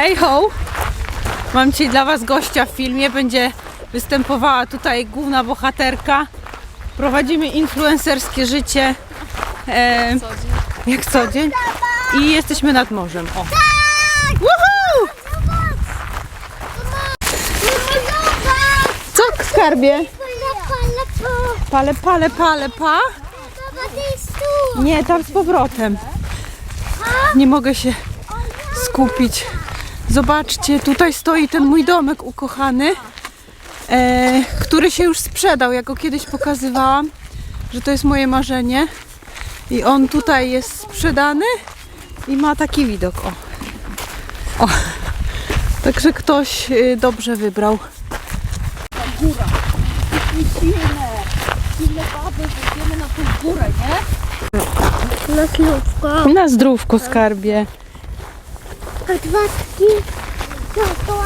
Hej ho! Mam dzisiaj dla Was gościa w filmie. Będzie występowała tutaj główna bohaterka. Prowadzimy influencerskie życie. E, jak co dzień. I jesteśmy nad morzem. O. Woohoo! Co skarbie? Pale, pale, pale, pa? Nie, tam z powrotem. Nie mogę się skupić. Zobaczcie, tutaj stoi ten mój domek ukochany, e, który się już sprzedał. Ja go kiedyś pokazywałam, że to jest moje marzenie. I on tutaj jest sprzedany i ma taki widok. O. o. Także ktoś y, dobrze wybrał. Na słówko. Na zdrówko skarbie. Odwadki. Dookoła.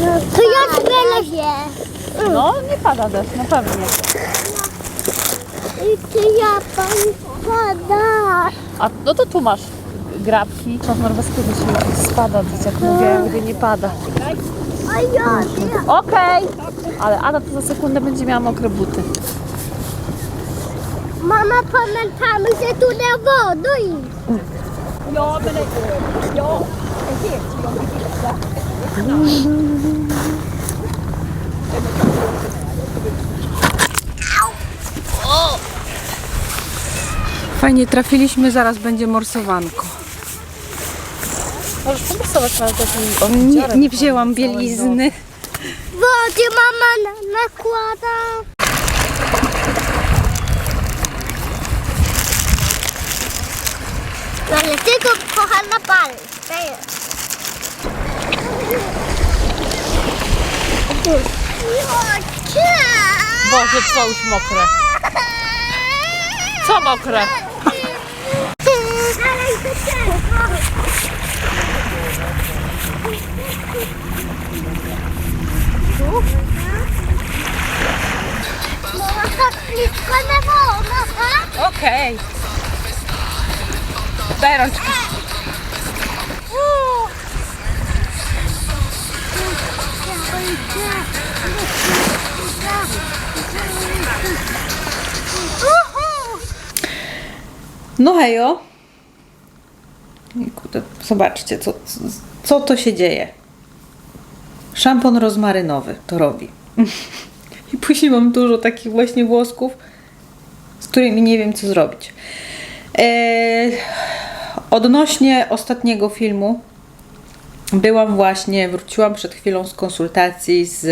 No, to ja sobie lepiej. No, nie pada deszcz, na pewno. I ty ja pan pada. A no to tu masz grabki. Z norweskiego się spada, więc jak mówię, mówię nie pada. A ja, ja. Okej, ale Ada to za sekundę będzie miała mokre buty. Mama, pamiętamy, że tu nie wody. Fajnie trafiliśmy, zaraz będzie morsowanko. Możesz pomorsować na takim Nie, nie wzięłam bielizny. Wody mama na- nakłada. Ale tylko kochana pan. Boże, co już mokre. Co mokre? Mama, tak Daj rączkę. No hejo. Zobaczcie, co, co to się dzieje. Szampon rozmarynowy to robi. I później mam dużo takich właśnie włosków, z którymi nie wiem, co zrobić. Eee, odnośnie ostatniego filmu, byłam właśnie, wróciłam przed chwilą z konsultacji z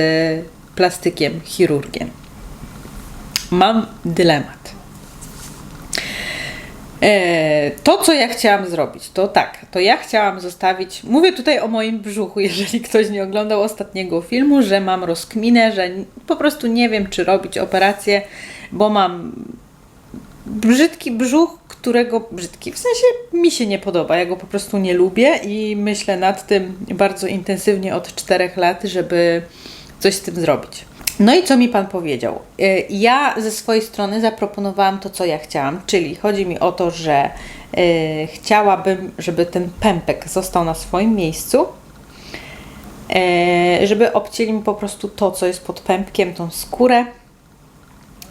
plastykiem, chirurgiem. Mam dylemat. E, To, co ja chciałam zrobić, to tak, to ja chciałam zostawić, mówię tutaj o moim brzuchu, jeżeli ktoś nie oglądał ostatniego filmu, że mam rozkminę, że po prostu nie wiem, czy robić operację, bo mam brzydki brzuch, którego brzydki, w sensie mi się nie podoba, ja go po prostu nie lubię i myślę nad tym bardzo intensywnie od czterech lat, żeby coś z tym zrobić. No i co mi Pan powiedział? Y, Ja ze swojej strony zaproponowałam to, co ja chciałam, czyli chodzi mi o to, że y, chciałabym, żeby ten pępek został na swoim miejscu, y, żeby obcięli mi po prostu to, co jest pod pępkiem, tą skórę.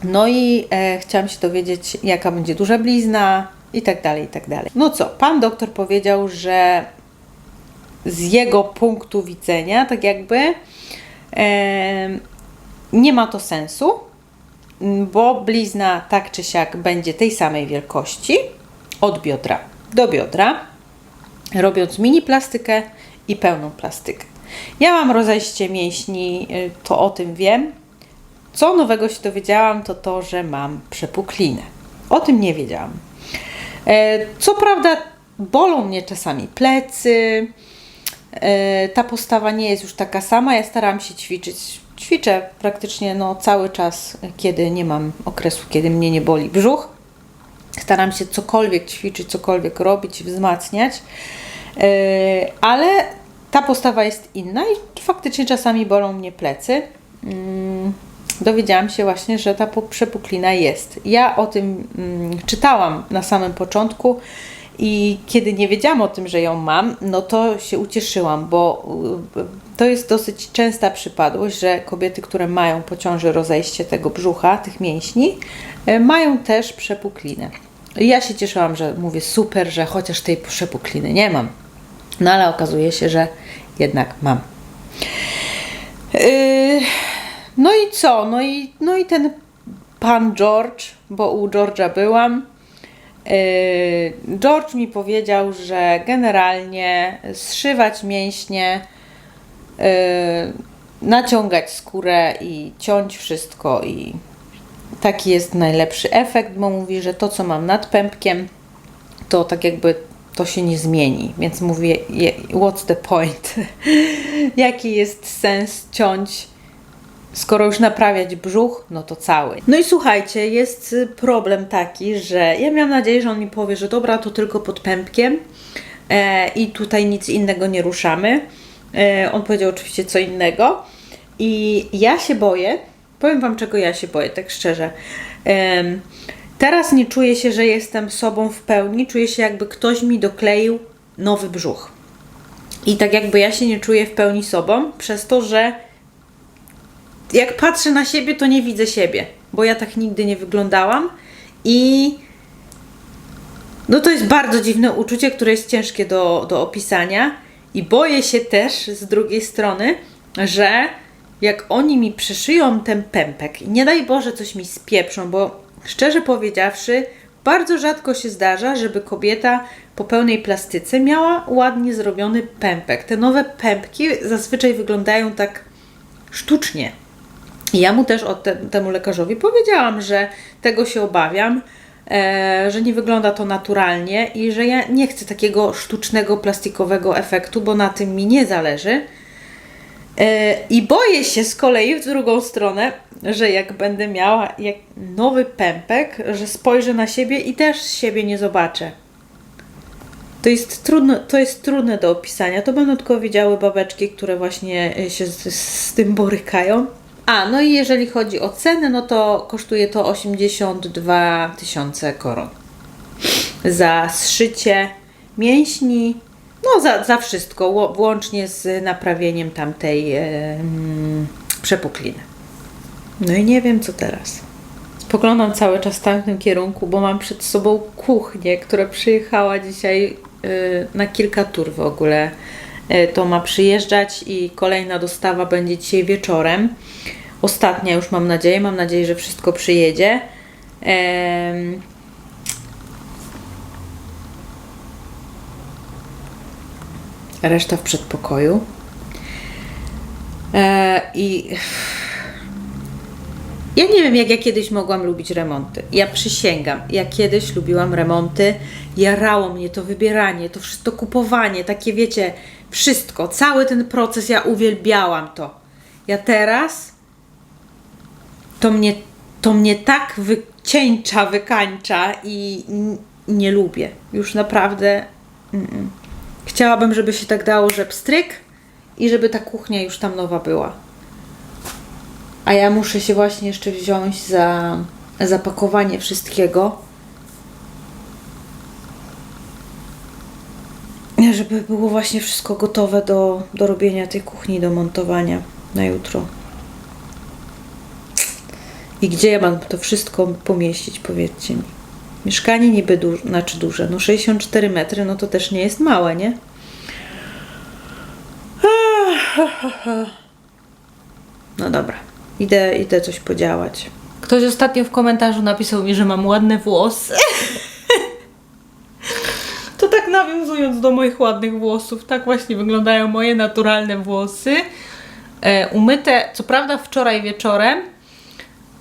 No i e, chciałam się dowiedzieć, jaka będzie duża blizna i tak dalej, i tak dalej. No co, Pan doktor powiedział, że z jego punktu widzenia, tak jakby, em, nie ma to sensu, bo blizna tak czy siak będzie tej samej wielkości od biodra do biodra, robiąc mini plastykę i pełną plastykę. Ja mam rozejście mięśni, y, to o tym wiem. Co nowego się dowiedziałam, to to, że mam przepuklinę. O tym nie wiedziałam. E, Co prawda, bolą mnie czasami plecy. E, Ta postawa nie jest już taka sama. Ja staram się ćwiczyć. Ćwiczę praktycznie no, cały czas, kiedy nie mam okresu, kiedy mnie nie boli brzuch. Staram się cokolwiek ćwiczyć, cokolwiek robić, wzmacniać. E, Ale ta postawa jest inna i faktycznie czasami bolą mnie plecy. Dowiedziałam się właśnie, że ta pu- przepuklina jest. Ja o tym mm, czytałam na samym początku i kiedy nie wiedziałam o tym, że ją mam, no to się ucieszyłam, bo y, to jest dosyć częsta przypadłość, że kobiety, które mają po ciąży rozejście tego brzucha, tych mięśni, y, mają też przepuklinę. Ja się cieszyłam, że mówię super, że chociaż tej przepukliny nie mam. No ale okazuje się, że jednak mam. Yy, no i co? No i, no i ten pan George, bo u George'a byłam. Yy, George mi powiedział, że generalnie zszywać mięśnie, yy, naciągać skórę i ciąć wszystko i taki jest najlepszy efekt, bo mówi, że to co mam nad pępkiem, to tak jakby to się nie zmieni. Więc mówię, what's the point? Jaki jest sens ciąć, skoro już naprawiać brzuch, no to cały. No i słuchajcie, jest y, problem taki, że ja miałam nadzieję, że on mi powie, że dobra, to tylko pod pępkiem e, i tutaj nic innego nie ruszamy. E, on powiedział oczywiście co innego. I ja się boję, powiem Wam, czego ja się boję, tak szczerze. Em, teraz nie czuję się, że jestem sobą w pełni, czuję się jakby ktoś mi dokleił nowy brzuch. I tak jakby ja się nie czuję w pełni sobą, przez to, że jak patrzę na siebie, to nie widzę siebie, bo ja tak nigdy nie wyglądałam i no to jest bardzo dziwne uczucie, które jest ciężkie do, do opisania i boję się też z drugiej strony, że jak oni mi przyszyją ten pępek i nie daj Boże coś mi spieprzą, bo szczerze powiedziawszy, bardzo rzadko się zdarza, żeby kobieta po pełnej plastyce miała ładnie zrobiony pępek. Te nowe pępki zazwyczaj wyglądają tak sztucznie. Ja mu też o te, temu lekarzowi powiedziałam, że tego się obawiam, e, że nie wygląda to naturalnie i że ja nie chcę takiego sztucznego, plastikowego efektu, bo na tym mi nie zależy. E, I boję się z kolei w drugą stronę, że jak będę miała jak nowy pępek, że spojrzę na siebie i też siebie nie zobaczę. To jest, trudno, to jest trudne do opisania. To będą tylko widziały babeczki, które właśnie się z, z tym borykają. A, no i jeżeli chodzi o cenę, no to kosztuje to 82 tysiące koron. Za zszycie mięśni, no za, za wszystko, włącznie z naprawieniem tamtej e, przepukliny. No i nie wiem co teraz. Spoglądam cały czas w tamtym kierunku, bo mam przed sobą kuchnię, która przyjechała dzisiaj y, na kilka tur w ogóle. Y, to ma przyjeżdżać i kolejna dostawa będzie dzisiaj wieczorem. Ostatnia już mam nadzieję. Mam nadzieję, że wszystko przyjedzie. Em, Reszta w przedpokoju. E, I ja nie wiem, jak ja kiedyś mogłam lubić remonty. Ja przysięgam, ja kiedyś lubiłam remonty. Jarało mnie to wybieranie, to wszystko kupowanie, takie wiecie, wszystko, cały ten proces, ja uwielbiałam to. Ja teraz to mnie, to mnie tak wycieńcza, wykańcza i nie lubię. Już naprawdę. Mm-mm. Chciałabym, żeby się tak dało, że pstryk i żeby ta kuchnia już tam nowa była. A ja muszę się właśnie jeszcze wziąć za zapakowanie wszystkiego. Żeby było właśnie wszystko gotowe do, do robienia tej kuchni, do montowania na jutro. I gdzie ja mam to wszystko pomieścić, powiedzcie mi. Mieszkanie niby duże, znaczy duże, no 64 metry, no to też nie jest małe, nie? No dobra, idę, idę coś podziałać. Ktoś ostatnio w komentarzu napisał mi, że mam ładne włosy. To tak nawiązując do moich ładnych włosów, tak właśnie wyglądają moje naturalne włosy. E, umyte, co prawda wczoraj wieczorem,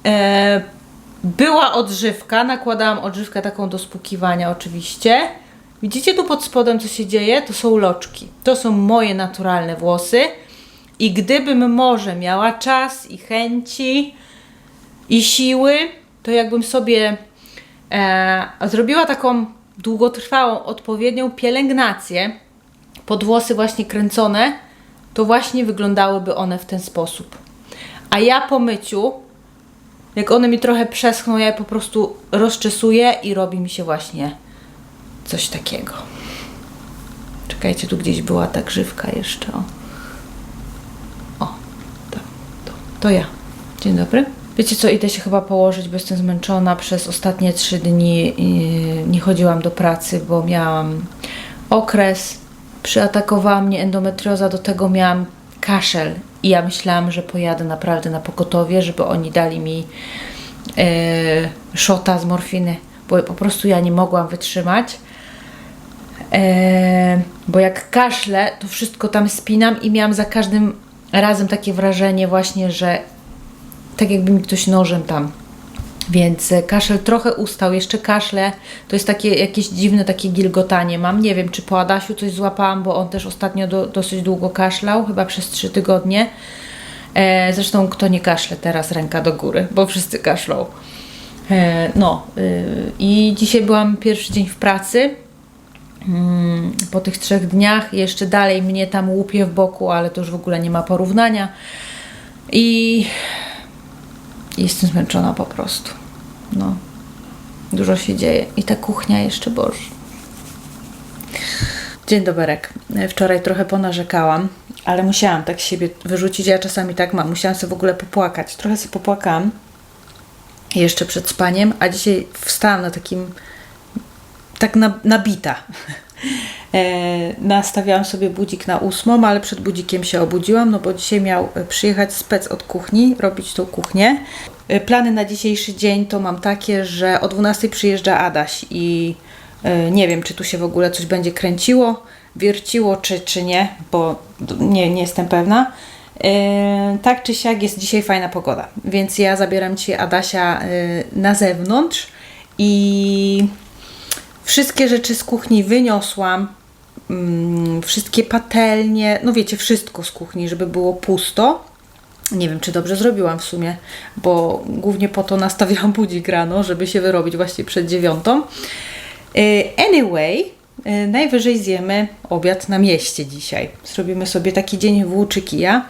e, była odżywka, nakładałam odżywkę taką do spłukiwania oczywiście. Widzicie tu pod spodem co się dzieje? To są loczki. To są moje naturalne włosy. I gdybym może miała czas i chęci i siły, to jakbym sobie e, zrobiła taką długotrwałą, odpowiednią pielęgnację pod włosy właśnie kręcone, to właśnie wyglądałyby one w ten sposób. A ja po myciu Jak one mi trochę przeschną, ja je po prostu rozczesuję i robi mi się właśnie coś takiego. Czekajcie, tu gdzieś była ta grzywka jeszcze. O, o to, to, to ja. Dzień dobry. Wiecie co, idę się chyba położyć, bo jestem zmęczona. Przez ostatnie trzy dni yy, nie chodziłam do pracy, bo miałam okres, przyatakowała mnie endometrioza, do tego miałam kaszel i ja myślałam, że pojadę naprawdę na pogotowie, żeby oni dali mi yy, szota z morfiny, bo po prostu ja nie mogłam wytrzymać. E, bo jak kaszlę, to wszystko tam spinam i miałam za każdym razem takie wrażenie właśnie, że tak jakby mi ktoś nożem tam. Więc e, kaszel trochę ustał, jeszcze kaszle. To jest takie jakieś dziwne takie gilgotanie mam. Nie wiem, czy po Adasiu coś złapałam, bo on też ostatnio do, dosyć długo kaszlał, chyba przez trzy tygodnie. E, zresztą kto nie kaszle teraz ręka do góry, bo wszyscy kaszlą. E, no y, i dzisiaj byłam pierwszy dzień w pracy mm, po tych trzech dniach. Jeszcze dalej mnie tam łupie w boku, ale to już w ogóle nie ma porównania. I jestem zmęczona po prostu. No, dużo się dzieje. I ta kuchnia jeszcze, Boże. Dzień doberek. Wczoraj trochę ponarzekałam, ale musiałam tak siebie wyrzucić. Ja czasami tak mam. Musiałam sobie w ogóle popłakać. Trochę sobie popłakałam jeszcze przed spaniem, a dzisiaj wstałam na takim tak na, nabita. E, nastawiałam sobie budzik na ósmą, ale przed budzikiem się obudziłam, no bo dzisiaj miał e, przyjechać spec od kuchni, robić tą kuchnię. E, plany na dzisiejszy dzień to mam takie, że o 12 przyjeżdża Adaś i nie wiem, czy tu się w ogóle coś będzie kręciło, wierciło, czy, czy nie, bo nie, nie jestem pewna. Tak czy siak jest dzisiaj fajna pogoda, więc ja zabieram Ci Adasia na zewnątrz i wszystkie rzeczy z kuchni wyniosłam, mm, wszystkie patelnie, no wiecie, wszystko z kuchni, żeby było pusto. Nie wiem, czy dobrze zrobiłam w sumie, bo głównie po to nastawiałam budzik rano, żeby się wyrobić właśnie przed dziewiątą. Y, Anyway, y, najwyżej zjemy obiad na mieście dzisiaj. Zrobimy sobie taki dzień włóczykija.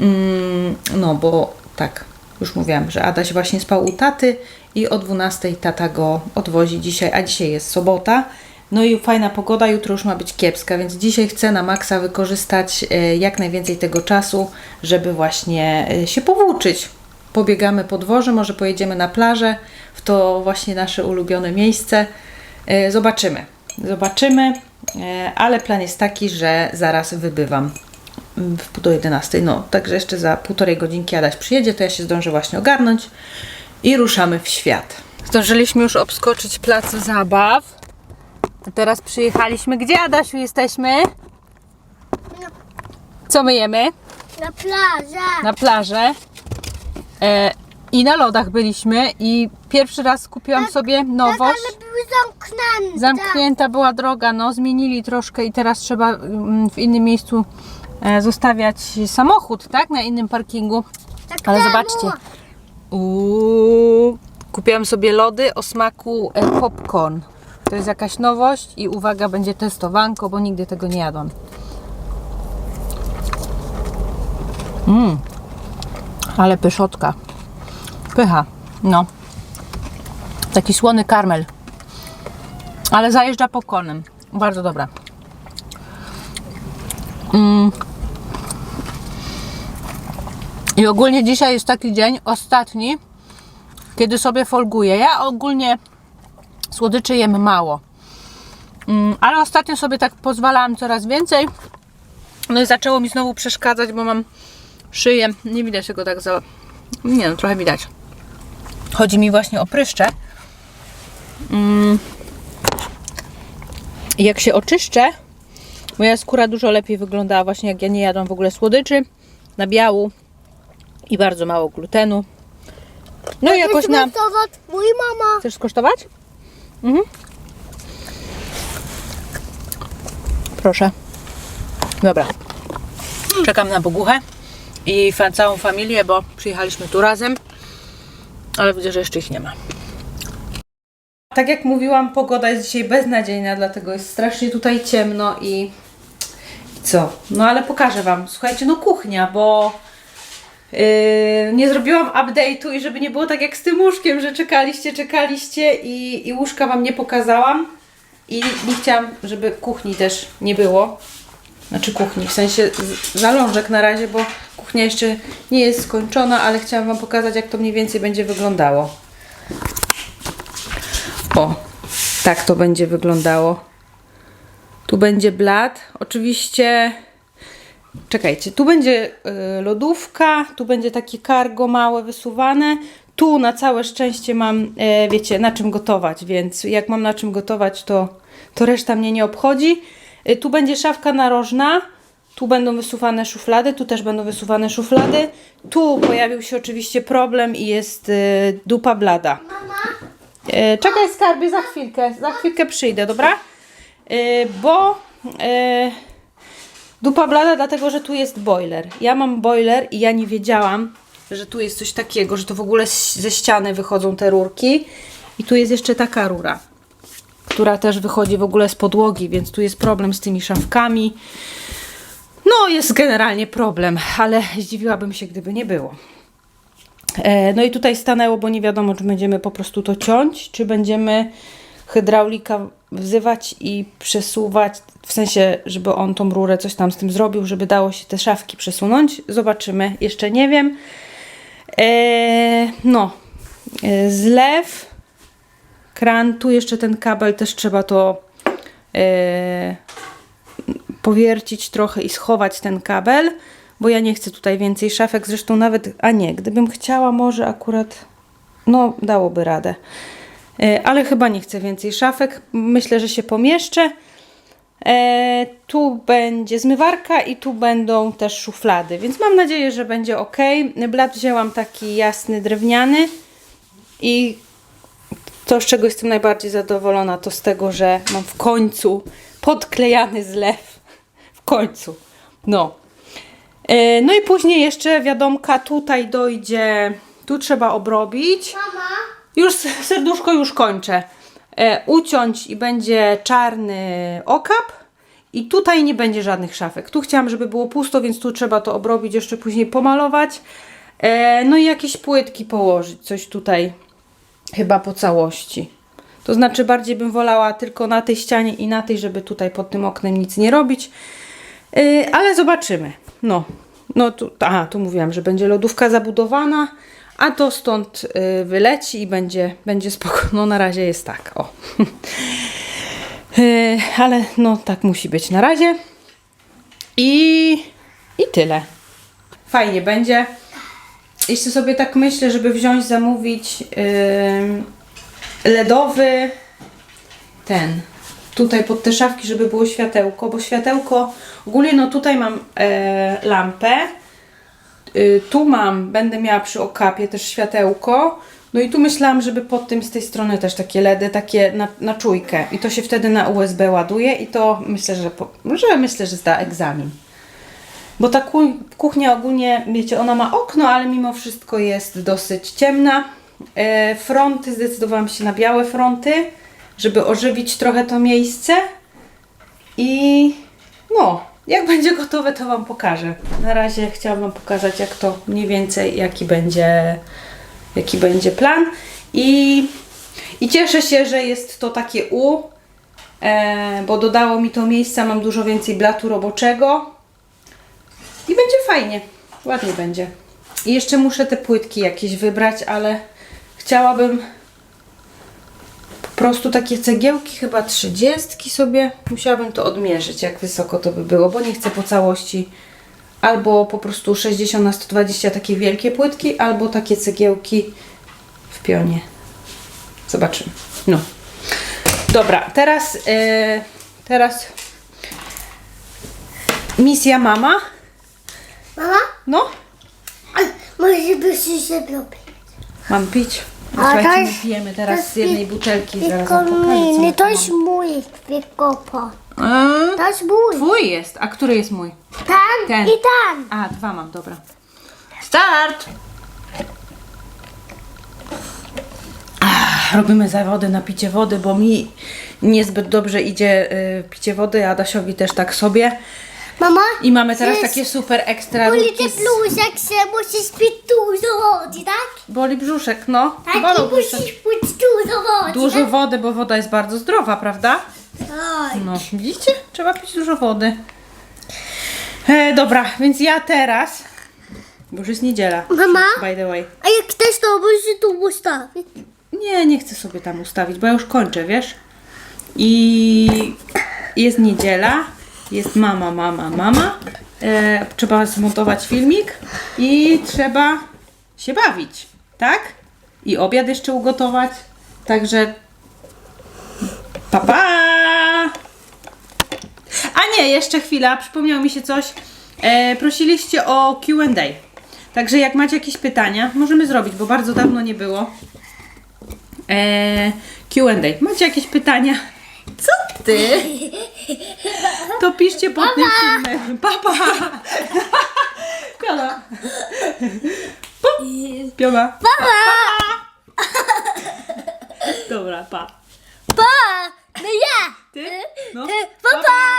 Mm, No, bo tak, już mówiłam, że Adaś właśnie spał u taty i o 12 tata go odwozi dzisiaj, a dzisiaj jest sobota. No i fajna pogoda, jutro już ma być kiepska, więc dzisiaj chcę na maksa wykorzystać e, jak najwięcej tego czasu, żeby właśnie e, się powłóczyć. Pobiegamy po dworze, może pojedziemy na plażę, w to właśnie nasze ulubione miejsce. E, Zobaczymy. Zobaczymy, ale plan jest taki, że zaraz wybywam w pół do 11. No, także jeszcze za półtorej godzinki Adaś przyjedzie, to ja się zdążę właśnie ogarnąć i ruszamy w świat. Zdążyliśmy już obskoczyć plac zabaw. A teraz przyjechaliśmy. Gdzie, Adasiu, jesteśmy? Co my jemy? Na plażę. Na plażę. E, I na lodach byliśmy i pierwszy raz kupiłam sobie Tak, nowość. ale były zamknięte. Zamknięta była droga, no zmienili troszkę i teraz trzeba mm, w innym miejscu e, zostawiać samochód, tak? Na innym parkingu. Tak Ale temu. zobaczcie. Uuu, kupiłam sobie lody o smaku e, popcorn. To jest jakaś nowość i uwaga, będzie testowanko, bo nigdy tego nie jadłam. Mmm, ale pyszotka. Pycha, no. Taki słony karmel. Ale zajeżdża popcornem. Bardzo dobra. Mm. I ogólnie dzisiaj jest taki dzień, ostatni, kiedy sobie folguję. Ja ogólnie słodyczy jem mało. Mm, ale ostatnio sobie tak pozwalałam coraz więcej. No i zaczęło mi znowu przeszkadzać, bo mam szyję. Nie widać tego tak za. Nie no, trochę widać. Chodzi mi właśnie o pryszcze. Mm. Jak się oczyszczę, moja skóra dużo lepiej wyglądała właśnie jak ja nie jadłam w ogóle słodyczy, nabiału i bardzo mało glutenu. No i jakoś na... Testować mój mama. Chcesz skosztować? Mhm. Proszę. Dobra. Czekam na Boguchę i całą familię, bo przyjechaliśmy tu razem, ale widzę, że jeszcze ich nie ma. Tak jak mówiłam, pogoda jest dzisiaj beznadziejna, dlatego jest strasznie tutaj ciemno i i co? No ale pokażę Wam. Słuchajcie, no kuchnia, bo Yy, nie zrobiłam update'u i żeby nie było tak jak z tym łóżkiem, że czekaliście, czekaliście i, i łóżka Wam nie pokazałam. I nie chciałam, żeby kuchni też nie było. Znaczy kuchni, w sensie zalążek na razie, bo kuchnia jeszcze nie jest skończona, ale chciałam Wam pokazać, jak to mniej więcej będzie wyglądało. O, tak to będzie wyglądało. Tu będzie blat. Oczywiście, czekajcie, tu będzie y, lodówka, tu będzie takie cargo małe wysuwane. Tu na całe szczęście mam, e, wiecie, na czym gotować, więc jak mam na czym gotować, to, to reszta mnie nie obchodzi. Y, tu będzie szafka narożna. Tu będą wysuwane szuflady, tu też będą wysuwane szuflady. Tu pojawił się oczywiście problem i jest y, dupa blada. E, czekaj skarbie, za chwilkę, za chwilkę przyjdę, dobra? E, bo dupa blada dlatego, że tu jest boiler. Ja mam boiler i ja nie wiedziałam, że tu jest coś takiego, że to w ogóle ze ściany wychodzą te rurki. I tu jest jeszcze taka rura, która też wychodzi w ogóle z podłogi, więc tu jest problem z tymi szafkami. No, jest generalnie problem, ale zdziwiłabym się, gdyby nie było. E, No i tutaj stanęło, bo nie wiadomo, czy będziemy po prostu to ciąć, czy będziemy hydraulika wzywać i przesuwać, w sensie, żeby on tą rurę coś tam z tym zrobił, żeby dało się te szafki przesunąć. Zobaczymy, jeszcze nie wiem. E, no, e, zlew, kran, tu jeszcze ten kabel, też trzeba to e, powiercić trochę i schować ten kabel, bo ja nie chcę tutaj więcej szafek. Zresztą nawet, a nie, gdybym chciała, może akurat, no dałoby radę. E, Ale chyba nie chcę więcej szafek. Myślę, że się pomieszczę. E, tu będzie zmywarka i tu będą też szuflady, więc mam nadzieję, że będzie ok. Blat wzięłam taki jasny, drewniany i to, z czego jestem najbardziej zadowolona, to z tego, że mam w końcu podklejany zlew. W końcu. No. E, No i później jeszcze wiadomka, tutaj dojdzie, tu trzeba obrobić. Mama, Już serduszko już kończę. E, uciąć i będzie czarny okap. I tutaj nie będzie żadnych szafek. Tu chciałam, żeby było pusto, więc tu trzeba to obrobić, jeszcze później pomalować. E, no i jakieś płytki położyć, coś tutaj chyba po całości. To znaczy bardziej bym wolała tylko na tej ścianie i na tej, żeby tutaj pod tym oknem nic nie robić. Yy, ale zobaczymy. No, no tu, aha, tu mówiłam, że będzie lodówka zabudowana, a to stąd yy, wyleci i będzie, będzie spoko. No na razie jest tak, o. Yy, ale no tak musi być na razie. I, i tyle. Fajnie będzie. Jeszcze sobie tak myślę, żeby wziąć, zamówić yy, LEDowy ten, tutaj pod te szafki, żeby było światełko, bo światełko, ogólnie no tutaj mam e, lampę, y, tu mam, będę miała przy okapie też światełko, no i tu myślałam, żeby pod tym z tej strony też takie LEDy, takie na, na czujkę i to się wtedy na USB ładuje i to myślę, że, po, że myślę, że zda egzamin. Bo ta ku- kuchnia ogólnie, wiecie, ona ma okno, ale mimo wszystko jest dosyć ciemna. E, fronty, zdecydowałam się na białe fronty, żeby ożywić trochę to miejsce. I no, jak będzie gotowe, to Wam pokażę. Na razie chciałam Wam pokazać, jak to mniej więcej, jaki będzie, jaki będzie plan. I, i cieszę się, że jest to takie U, e, bo dodało mi to miejsca, mam dużo więcej blatu roboczego. I będzie fajnie. Ładnie będzie. I jeszcze muszę te płytki jakieś wybrać, ale chciałabym prostu takie cegiełki, chyba trzydziestki sobie. Musiałabym to odmierzyć, jak wysoko to by było, bo nie chcę po całości albo po prostu 60 na 120 takie wielkie płytki, albo takie cegiełki w pionie. Zobaczymy. No. Dobra, teraz, yy, teraz misja mama. mama, No, może byś się zrobił. mam pić. A Słuchajcie, my pijemy to teraz jest z jednej butelki. Zaraz wam pokażę, co to jest mój pikopo. mamy. To jest mój. Twój jest. A który jest mój? Ten, Ten. i ten. A, dwa mam, dobra. Start! Ach, robimy zawody na picie wody, bo mi niezbyt dobrze idzie y, picie wody, a Adasiowi też tak sobie. Mama? I mamy teraz takie super ekstra Boli rurki te z... bluzek, że musisz pić dużo wody, tak? Boli brzuszek, no. Tak, Bolą i brzuszek. musisz pić dużo wody, Dużo tak? wody, bo woda jest bardzo zdrowa, prawda? Tak. No, widzicie? Trzeba pić dużo wody. E, dobra, więc ja teraz... Bo już jest niedziela. Mama? By the way. A jak chcesz, to musisz tu ustawić. Nie, nie chcę sobie tam ustawić, bo ja już kończę, wiesz? I jest niedziela, jest mama, mama, mama. E, trzeba zmontować filmik i trzeba się bawić, tak? I obiad jeszcze ugotować. Także pa pa! A nie, jeszcze chwila, przypomniało mi się coś. E, prosiliście o Q&A. Także jak macie jakieś pytania, możemy zrobić, bo bardzo dawno nie było e, Q&A. Macie jakieś pytania? Co ty? To piszcie pod tym filmem. Papa! Piona. Piona. Dobra, pa. Pa! No ja! Ty? Y, no. Y, pa, pa!